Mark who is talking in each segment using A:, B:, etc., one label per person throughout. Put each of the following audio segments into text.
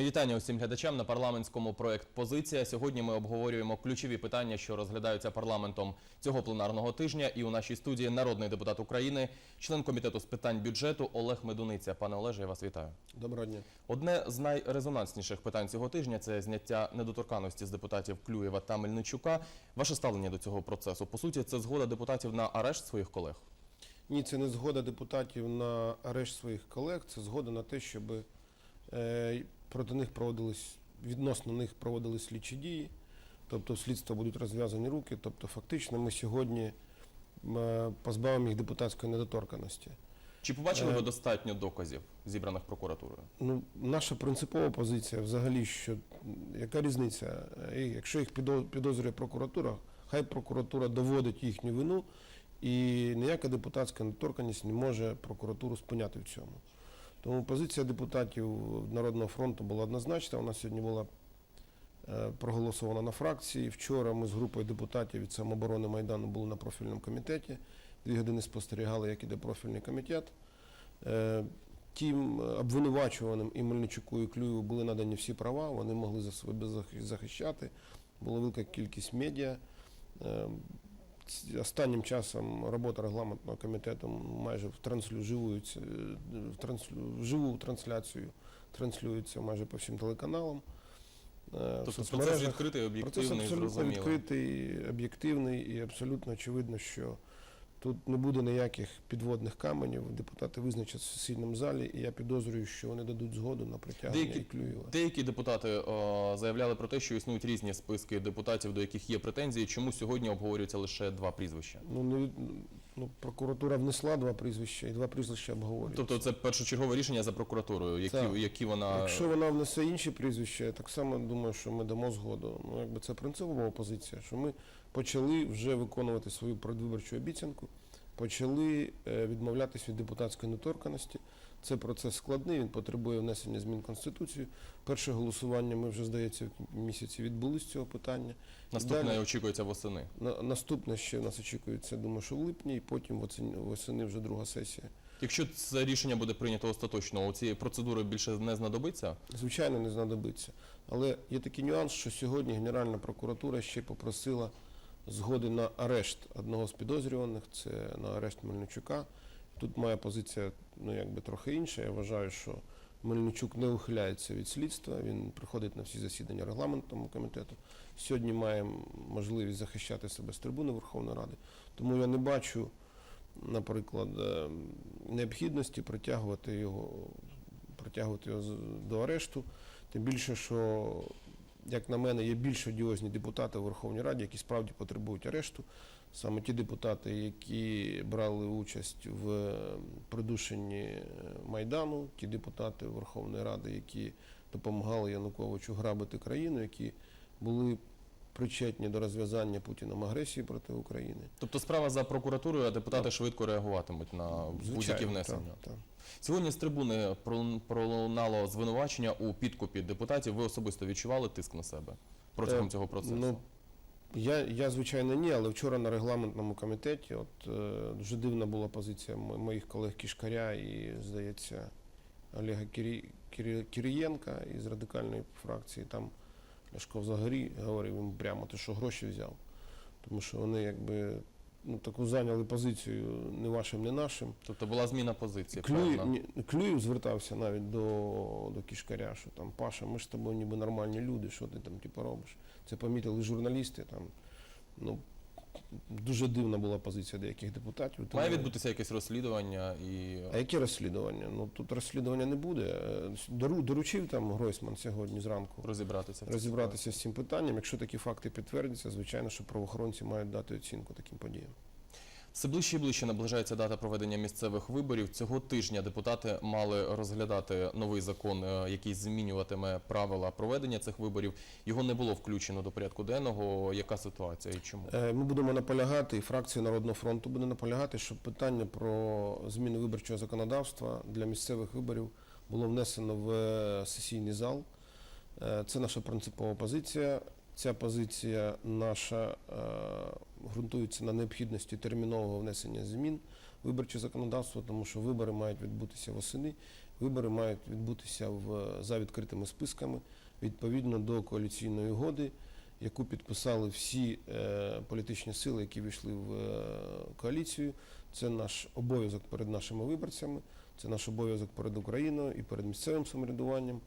A: Мої вітання усім глядачам на парламентському проект Позиція. Сьогодні ми обговорюємо ключові питання, що розглядаються парламентом цього пленарного тижня. І у нашій студії народний депутат України, член комітету з питань бюджету Олег Медуниця. Пане Олеже, я вас вітаю.
B: Доброго дня.
A: Одне з найрезонансніших питань цього тижня це зняття недоторканності з депутатів Клюєва та Мельничука. Ваше ставлення до цього процесу по суті, це згода депутатів на арешт своїх колег.
B: Ні, це не згода депутатів на арешт своїх колег, це згода на те, щоб е, проти них проводились, відносно них проводились слідчі дії, тобто слідства будуть розв'язані руки. Тобто, фактично, ми сьогодні е, позбавимо їх депутатської недоторканості.
A: Чи побачили
B: Е.
A: ви достатньо доказів, зібраних прокуратурою?
B: Ну, наша принципова позиція взагалі, що яка різниця? Якщо їх підо- підозрює прокуратура, хай прокуратура доводить їхню вину, і ніяка депутатська недоторканність не може прокуратуру спиняти в цьому. Тому позиція депутатів Народного фронту була однозначна. Вона сьогодні була е, проголосована на фракції. Вчора ми з групою депутатів від самооборони Майдану були на профільному комітеті. Дві години спостерігали, як іде профільний комітет. Е, Тим обвинувачуваним і Мельничуку і Клюєву були надані всі права, вони могли за себе захи- захищати. Була велика кількість медіа. Останнім часом робота регламентного комітету майже в транслю живується, е, в живу трансляцію транслюється майже по всім телеканалам. Е,
A: Тобто процес
B: відкритий,
A: відкритий,
B: Процес
A: об'єктивний,
B: абсолютно відкритий, об'єктивний і абсолютно очевидно, що тут не буде ніяких підводних каменів. Депутати визначать в сесійному залі, і я підозрюю, що вони дадуть згоду на притягнення
A: Деякі-
B: і Клюєва.
A: Деякі депутати о, заявляли про те, що існують різні списки депутатів, до яких є претензії. Чому сьогодні обговорюються лише два прізвища?
B: Ну, не, ну, прокуратура внесла два прізвища, і два прізвища обговорюють.
A: Тобто це першочергове рішення за прокуратурою, які,
B: Так.
A: які вона
B: Якщо вона внесе інші прізвища, я так само думаю, що ми дамо згоду. Ну, якби це принципова опозиція, що ми почали вже виконувати свою передвиборчу обіцянку, почали е, відмовлятися від депутатської неторканості. Це процес складний, він потребує внесення змін в Конституцію. Перше голосування ми вже, здається, в місяці відбули з цього питання.
A: наступне
B: Далі-
A: очікується восени.
B: На- Наступне ще нас очікується, думаю, що в липні, і потім восени, вже друга сесія.
A: Якщо це рішення буде прийнято остаточно, у цієї процедури більше не знадобиться.
B: Звичайно, не знадобиться. Але є такий нюанс, що сьогодні Генеральна прокуратура ще попросила згоди на арешт одного з підозрюваних, це на арешт Мельничука. Тут моя позиція ну, якби трохи інша. Я вважаю, що Мельничук не ухиляється від слідства, він приходить на всі засідання регламентного комітету. Сьогодні має можливість захищати себе з трибуни Верховної Ради. Тому я не бачу, наприклад, е, необхідності притягувати його, притягувати його до арешту. Тим більше, що, як на мене, є більш одіозні депутати в Верховній Раді, які справді потребують арешту. Саме ті депутати, які брали участь в придушенні е, Майдану, ті депутати Верховної Ради, які допомагали Януковичу грабити країну, які були причетні до розв'язання Путіном агресії проти України.
A: Тобто справа за прокуратурою, а депутати швидко реагуватимуть на будь-які внесення.
B: так, так.
A: Сьогодні з трибуни пролунало звинувачення у підкупі депутатів. Ви особисто відчували тиск на себе протягом
B: Е,
A: цього процесу?
B: Ну, я, я, звичайно, ні, але вчора на регламентному комітеті от, е, дуже дивна була позиція моїх колег Кішкаря і, здається, Олега Кірі, Кірі, Кірієнка із радикальної фракції. Там Ляшко взагалі говорив йому прямо, ти що гроші взяв. Тому що вони якби ну, таку зайняли позицію не вашим, не нашим.
A: Тобто була зміна позиції,
B: Клюєв, ні, Клюєв звертався навіть до, до Кішкаря, що там Паша, ми ж з тобою ніби нормальні люди, що ти там типу, робиш. Це помітили журналісти. Там, ну, дуже дивна була позиція деяких депутатів.
A: Має відбутися якесь розслідування і
B: А яке розслідування? Ну тут розслідування не буде. Дору, доручив там Гройсман сьогодні зранку
A: розібратися.
B: розібратися з цим питанням. Якщо такі факти підтвердяться, звичайно, що правоохоронці мають дати оцінку таким подіям.
A: Все ближче і ближче наближається дата проведення місцевих виборів. Цього тижня депутати мали розглядати новий закон, е, який змінюватиме правила проведення цих виборів. Його не було включено до порядку денного. Яка ситуація і чому?
B: Е, Ми будемо наполягати, і фракція Народного фронту буде наполягати, щоб питання про зміну виборчого законодавства для місцевих виборів було внесено в сесійний зал. Е, Це наша принципова позиція. Ця позиція наша е, ґрунтується на необхідності термінового внесення змін виборче законодавство, тому що вибори мають відбутися восени, вибори мають відбутися в, за відкритими списками відповідно до коаліційної угоди, яку підписали всі е, політичні сили, які війшли в е, коаліцію. Це наш обов'язок перед нашими виборцями, це наш обов'язок перед Україною і перед місцевим самоврядуванням.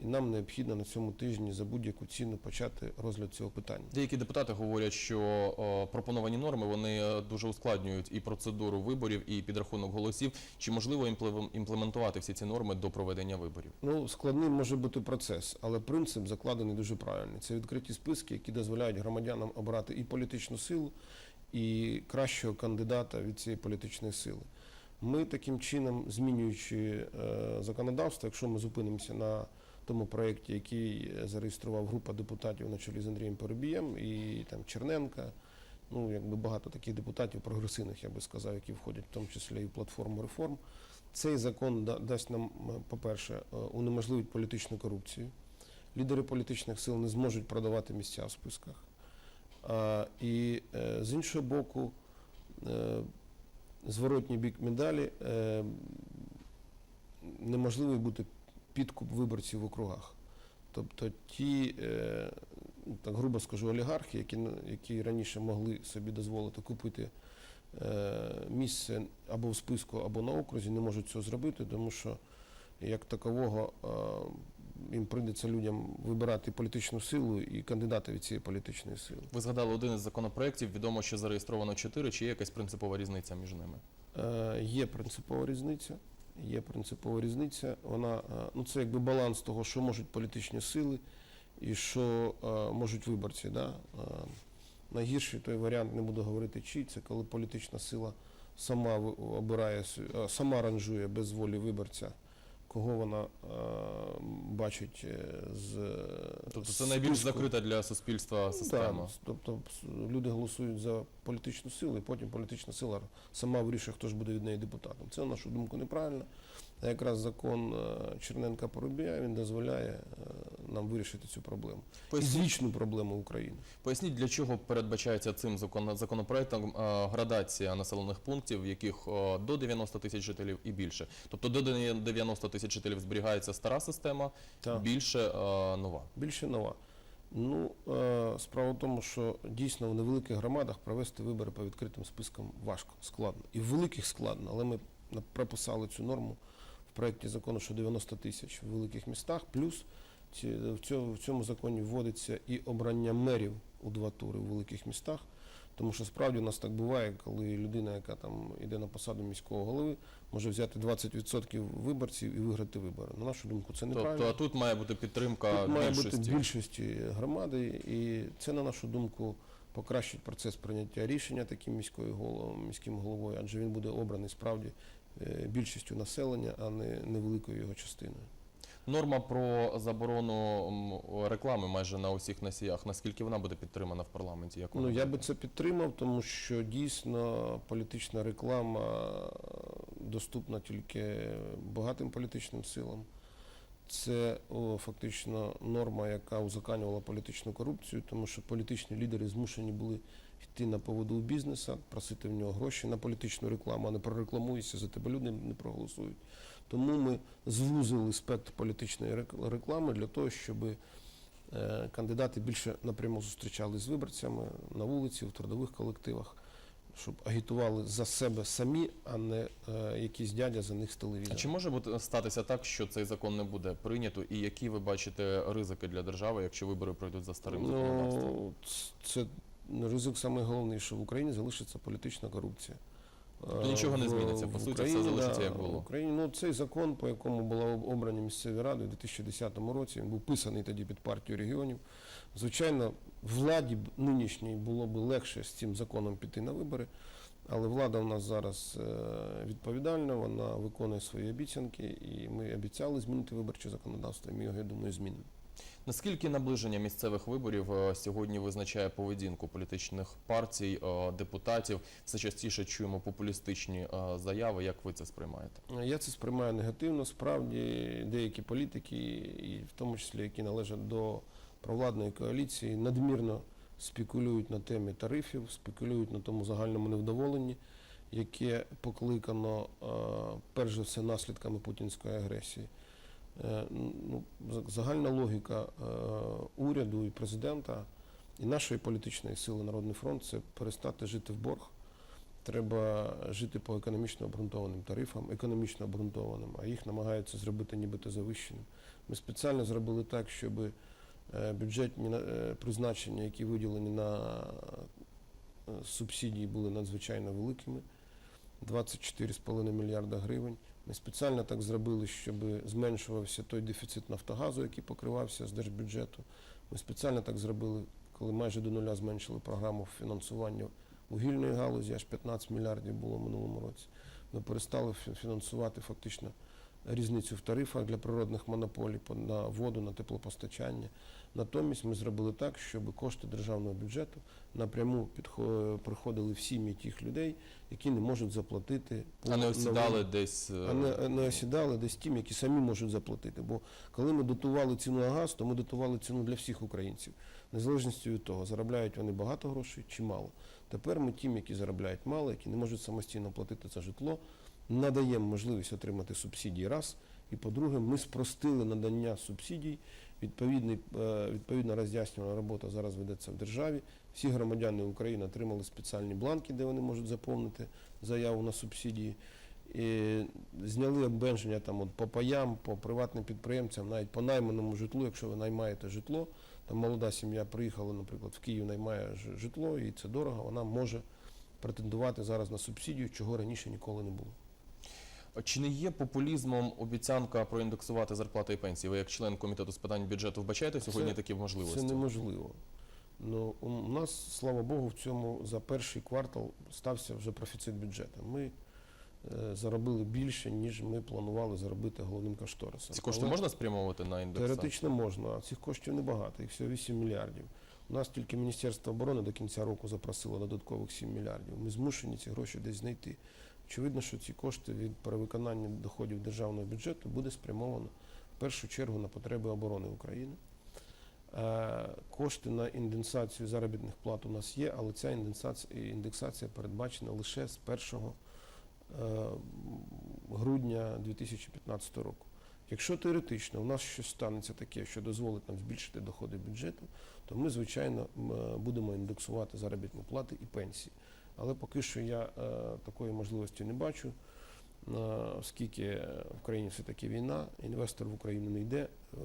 B: І нам необхідно на цьому тижні за будь-яку ціну почати розгляд цього питання.
A: Деякі депутати говорять, що е, пропоновані норми вони е, дуже ускладнюють і процедуру виборів, і підрахунок голосів. Чи можливо імпле- імплементувати всі ці норми до проведення виборів?
B: Ну, складним може бути процес, але принцип закладений дуже правильний. Це відкриті списки, які дозволяють громадянам обрати і політичну силу, і кращого кандидата від цієї політичної сили. Ми таким чином, змінюючи е, законодавство, якщо ми зупинимося на тому проєкті, який зареєстрував група депутатів на чолі з Андрієм Поробієм і там Черненка, ну якби багато таких депутатів прогресивних, я би сказав, які входять в тому числі і в платформу реформ. Цей закон да- дасть нам, е, по-перше, е, унеможливить політичну корупцію. Лідери політичних сил не зможуть продавати місця в списках. І е, з іншого боку, е, зворотній бік медалі е, неможливий бути підкуп виборців в округах. Тобто ті, е, так грубо скажу, олігархи, які, які раніше могли собі дозволити купити е, місце або в списку, або на окрузі, не можуть цього зробити, тому що як такового е, їм прийдеться людям вибирати політичну силу і кандидата від цієї політичної сили.
A: Ви згадали один із законопроєктів. Відомо, що зареєстровано чотири. Чи є якась принципова різниця між ними?
B: Є принципова різниця. Є принципова різниця. Вона е, ну це якби баланс того, що можуть політичні сили і що е, можуть виборці. Да? Е, Найгірший той варіант, не буду говорити чий, це коли політична сила сама обирає, сама ранжує без волі виборця, кого вона е, бачить е, з
A: Тобто це найбільш
B: списку.
A: закрита для суспільства система.
B: Да, тобто люди голосують за політичну силу, і потім політична сила сама вирішує, хто ж буде від неї депутатом. Це, на нашу думку, неправильно. Якраз закон е, Черненка Поробія він дозволяє е, нам вирішити цю проблему. Звічну проблему України.
A: поясніть, для чого передбачається цим закон- законопроектом е, градація населених пунктів, в яких до 90 тисяч жителів і більше. Тобто до 90 тисяч жителів зберігається стара система,
B: Так.
A: більше нова.
B: Більше нова. Ну, справа в тому, що дійсно в невеликих громадах провести вибори по відкритим спискам важко, складно. І в великих складно, але ми прописали цю норму проєкті закону, що 90 тисяч в великих містах, плюс в, цьому, законі вводиться і обрання мерів у два тури у великих містах. Тому що справді у нас так буває, коли людина, яка там йде на посаду міського голови, може взяти 20% виборців і виграти вибори. На нашу думку, це неправильно.
A: Тобто, а тут має бути підтримка
B: Тут має
A: більшості.
B: бути більшості громади, і це, на нашу думку, покращить процес прийняття рішення таким міською головою, міським головою, адже він буде обраний справді більшістю населення, а не невеликою його частиною.
A: Норма про заборону реклами майже на усіх носіях. Наскільки вона буде підтримана в парламенті? Як
B: Ну я би це підтримав, тому що дійсно політична реклама доступна тільки багатим політичним силам. Це о, фактично норма, яка узаканювала політичну корупцію, тому що політичні лідери змушені були йти на поводу у бізнеса, просити в нього гроші на політичну рекламу, а не прорекламуєшся, за тебе люди не проголосують. Тому ми звузили спектр політичної рек- реклами для того, щоб е, кандидати більше напряму зустрічались з виборцями на вулиці, в трудових колективах, щоб агітували за себе самі, а не е, якийсь дядя за них з
A: А чи може бути статися так, що цей закон не буде прийнято, і які ви бачите ризики для держави, якщо вибори пройдуть за старим законодавством?
B: Ну, ц- це ризик самий головний, що в Україні залишиться політична корупція.
A: Тобто нічого не
B: В-
A: зміниться, по суті, все залишиться, як було.
B: В Україні, ну, цей закон, по якому була обрані місцеві ради у 2010 році, він був писаний тоді під партію регіонів. Звичайно, владі нинішній було б легше з цим законом піти на вибори, але влада у нас зараз е, відповідальна, вона виконує свої обіцянки, і ми обіцяли змінити виборче законодавство, і ми його, я думаю, змінимо.
A: Наскільки наближення місцевих виборів е, сьогодні визначає поведінку політичних партій, е, депутатів? Все частіше чуємо популістичні е, заяви. Як ви це сприймаєте?
B: Я це сприймаю негативно. Справді деякі політики, і в тому числі які належать до провладної коаліції, надмірно спекулюють на темі тарифів, спекулюють на тому загальному невдоволенні, яке покликано перш за все наслідками путінської агресії. Е, Ну, загальна логіка е, уряду і президента і нашої політичної сили Народний фронт це перестати жити в борг. Треба жити по економічно обґрунтованим тарифам, економічно обґрунтованим, а їх намагаються зробити нібито завищеним. Ми спеціально зробили так, щоб е, бюджетні призначення, які виділені на субсидії, були надзвичайно великими 24,5 мільярда гривень. Ми спеціально так зробили, щоб зменшувався той дефіцит Нафтогазу, який покривався з держбюджету. Ми спеціально так зробили, коли майже до нуля зменшили програму фінансування вугільної галузі, аж 15 мільярдів було в минулому році. Ми перестали фінансувати фактично різницю в тарифах для природних монополій на воду, на теплопостачання. Натомість ми зробили так, щоб кошти державного бюджету напряму приходили в сім'ї тих людей, які не можуть заплатити
A: А не осідали
B: новому-
A: десь. е,
B: а не, не осідали десь тим, які самі можуть заплатити. Бо коли ми дотували ціну на газ, то ми дотували ціну для всіх українців, незалежності від того, заробляють вони багато грошей чи мало. Тепер ми тим, які заробляють мало, які не можуть самостійно платити за житло, надаємо можливість отримати субсидії раз. І по-друге, ми спростили надання субсидій. Відповідний, е, відповідна роз'яснювана робота зараз ведеться в державі. Всі громадяни України отримали спеціальні бланки, де вони можуть заповнити заяву на субсидії. І зняли обмеження там от по паям, по приватним підприємцям, навіть по найманому житлу, якщо ви наймаєте житло, там молода сім'я приїхала, наприклад, в Київ наймає житло, і це дорого, вона може претендувати зараз на субсидію, чого раніше ніколи не було.
A: Чи не є популізмом обіцянка проіндексувати зарплати і пенсії? Ви як член комітету з питань бюджету вбачаєте сьогодні
B: Це-
A: такі можливості?
B: Це неможливо. Ну, у нас, слава Богу, в цьому за перший квартал стався вже профіцит бюджету. Ми е, заробили більше, ніж ми планували заробити головним кошторисом.
A: Ці кошти
B: Але-
A: можна спрямовувати на індексацію?
B: Теоретично можна, а цих коштів небагато, їх всього 8 мільярдів. У нас тільки Міністерство оборони до кінця року запросило додаткових 7 мільярдів. Ми змушені ці гроші десь знайти. Очевидно, що ці кошти від перевиконання доходів державного бюджету буде спрямовано в першу чергу на потреби оборони України. Е, Кошти на індексацію заробітних плат у нас є, але ця індексація, індексація передбачена лише з 1 е, грудня 2015 року. Якщо теоретично у нас щось станеться таке, що дозволить нам збільшити доходи бюджету, то ми, звичайно, е, будемо індексувати заробітні плати і пенсії. Але поки що я е, такої можливості не бачу, е, оскільки в країні все-таки війна, інвестор в Україну не йде, е,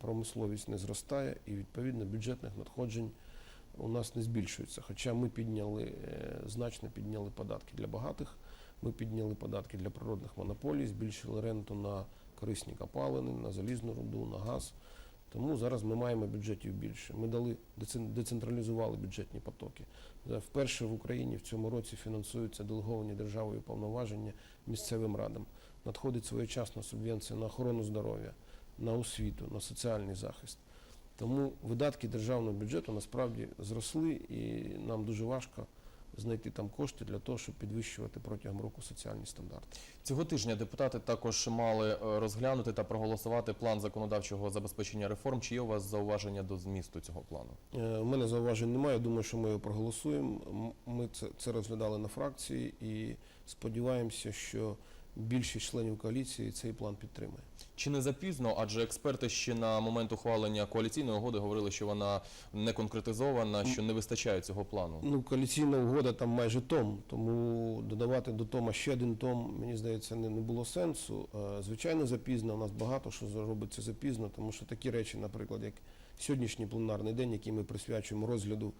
B: промисловість не зростає і відповідно бюджетних надходжень у нас не збільшується. Хоча ми підняли, значно підняли податки для багатих, ми підняли податки для природних монополій, збільшили ренту на корисні копалини, на залізну руду, на газ. Тому зараз ми маємо бюджетів більше. Ми дали децентралізували бюджетні потоки. Е, Вперше в Україні в цьому році фінансуються делеговані державою повноваження місцевим радам. Надходить своєчасна субвенція на охорону здоров'я, на освіту, на соціальний захист. Тому видатки державного бюджету насправді зросли, і нам дуже важко знайти там кошти для того, щоб підвищувати протягом року соціальні стандарти.
A: Цього тижня депутати також мали е, розглянути та проголосувати план законодавчого забезпечення реформ. Чи є у вас зауваження до змісту цього плану?
B: Е, У мене зауважень немає. Думаю, що ми його проголосуємо. Ми це, це розглядали на фракції і сподіваємося, що більшість членів коаліції цей план підтримає.
A: Чи не запізно? Адже експерти ще на момент ухвалення коаліційної угоди говорили, що вона не конкретизована, що не вистачає цього плану.
B: Ну, коаліційна угода там майже том, тому додавати до тома ще один том, мені здається, не, не було сенсу. Е, Звичайно, запізно. У нас багато що робиться запізно, тому що такі речі, наприклад, як сьогоднішній пленарний день, який ми присвячуємо розгляду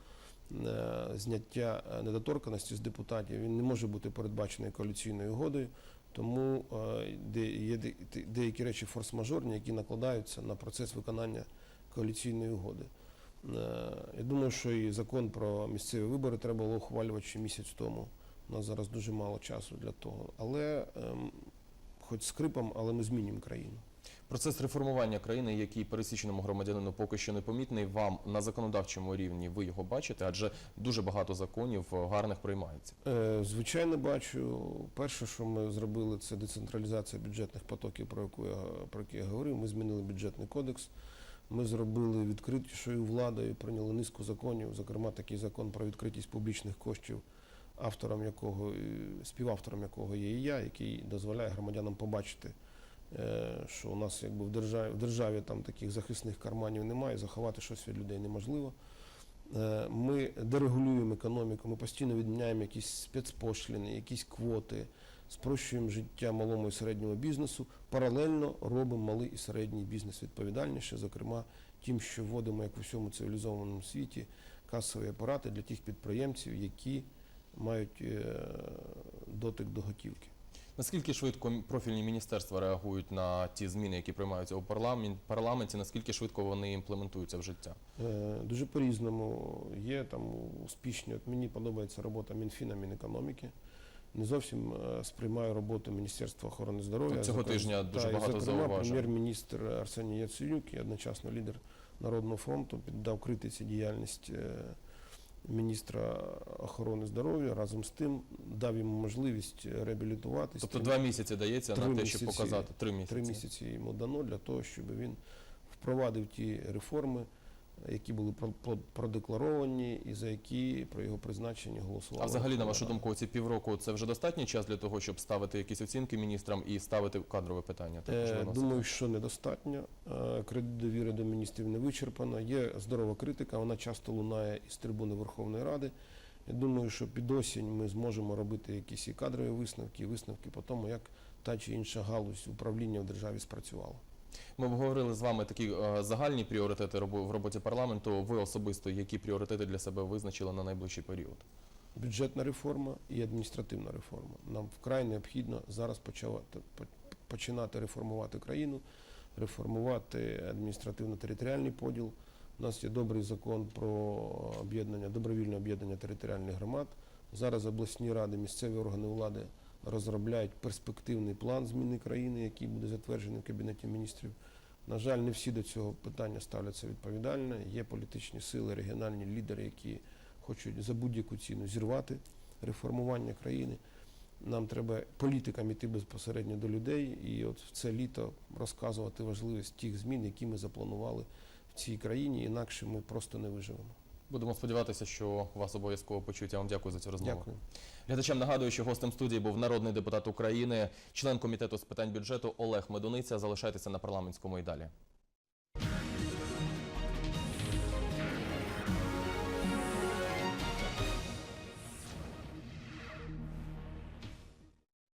B: е, зняття е, недоторканості з депутатів, він не може бути передбачений коаліційною угодою. Тому е, де є де- де- деякі речі форс-мажорні, які накладаються на процес виконання коаліційної угоди. Е, Я думаю, що і закон про місцеві вибори треба було ухвалювати ще місяць тому. У нас зараз дуже мало часу для того. Але ем, хоч скрипом, але ми змінюємо країну.
A: Процес реформування країни, який пересічному громадянину поки що не помітний, вам на законодавчому рівні ви його бачите, адже дуже багато законів е, гарних приймається.
B: Е, Звичайно, бачу. Перше, що ми зробили, це децентралізація бюджетних потоків, про яку я про яку я говорив. Ми змінили бюджетний кодекс. Ми зробили відкритішою владою, прийняли низку законів, зокрема такий закон про відкритість публічних коштів, автором якого, співавтором якого є і я, який дозволяє громадянам побачити, що у нас якби в державі, в державі там таких захисних карманів немає, заховати щось від людей неможливо. Е, Ми дерегулюємо економіку, ми постійно відміняємо якісь спецпошліни, якісь квоти, спрощуємо життя малому і середньому бізнесу, паралельно робимо малий і середній бізнес відповідальніше, зокрема тим, що вводимо, як у всьому цивілізованому світі, касові апарати для тих підприємців, які мають е, дотик до готівки.
A: Наскільки швидко профільні міністерства реагують на ті зміни, які приймаються у парламент- парламенті? Наскільки швидко вони імплементуються в життя?
B: Е, Дуже по-різному. Є там успішні. От мені подобається робота Мінфіна, Мінекономіки. Не зовсім е, сприймаю роботу Міністерства охорони здоров'я.
A: Цього
B: Зокрема-
A: тижня дуже
B: та,
A: багато
B: зокрема,
A: зауважень.
B: Прем'єр-міністр Арсеній Яценюк і одночасно лідер Народного фронту піддав критиці діяльність е, міністра охорони здоров'я. Разом з тим дав йому можливість реабілітуватися.
A: Тобто два місяці дається
B: три
A: на те, щоб
B: місяці.
A: показати три місяці.
B: Три місяці йому дано для того, щоб він впровадив ті реформи, які були про- про- продекларовані і за які про його призначення голосували.
A: А взагалі, на вашу думку, ці півроку це вже достатній час для того, щоб ставити якісь оцінки міністрам і ставити кадрове питання? Також
B: Е. Думаю, що недостатньо. Е, Кредит довіри до міністрів не вичерпано. Є здорова критика, вона часто лунає із трибуни Верховної Ради. Я думаю, що під осінь ми зможемо робити якісь і кадрові висновки, і висновки по тому, як та чи інша галузь управління в державі спрацювала.
A: Ми обговорили з вами такі е, загальні пріоритети в роботі парламенту. Ви особисто які пріоритети для себе визначили на найближчий період?
B: Бюджетна реформа і адміністративна реформа. Нам вкрай необхідно зараз почавати- по- починати реформувати країну, реформувати адміністративно-територіальний поділ. У нас є добрий закон про об'єднання, добровільне об'єднання територіальних громад. Зараз обласні ради, місцеві органи влади розробляють перспективний план зміни країни, який буде затверджений в Кабінеті міністрів. На жаль, не всі до цього питання ставляться відповідально. Є політичні сили, регіональні лідери, які хочуть за будь-яку ціну зірвати реформування країни. Нам треба політикам іти безпосередньо до людей і от в це літо розказувати важливість тих змін, які ми запланували в цій країні, інакше ми просто не виживемо.
A: Будемо сподіватися, що вас обов'язково почують. Я вам дякую за цю розмову.
B: Дякую.
A: Глядачам нагадую, що гостем студії був народний депутат України, член комітету з питань бюджету Олег Медуниця. Залишайтеся на парламентському і далі.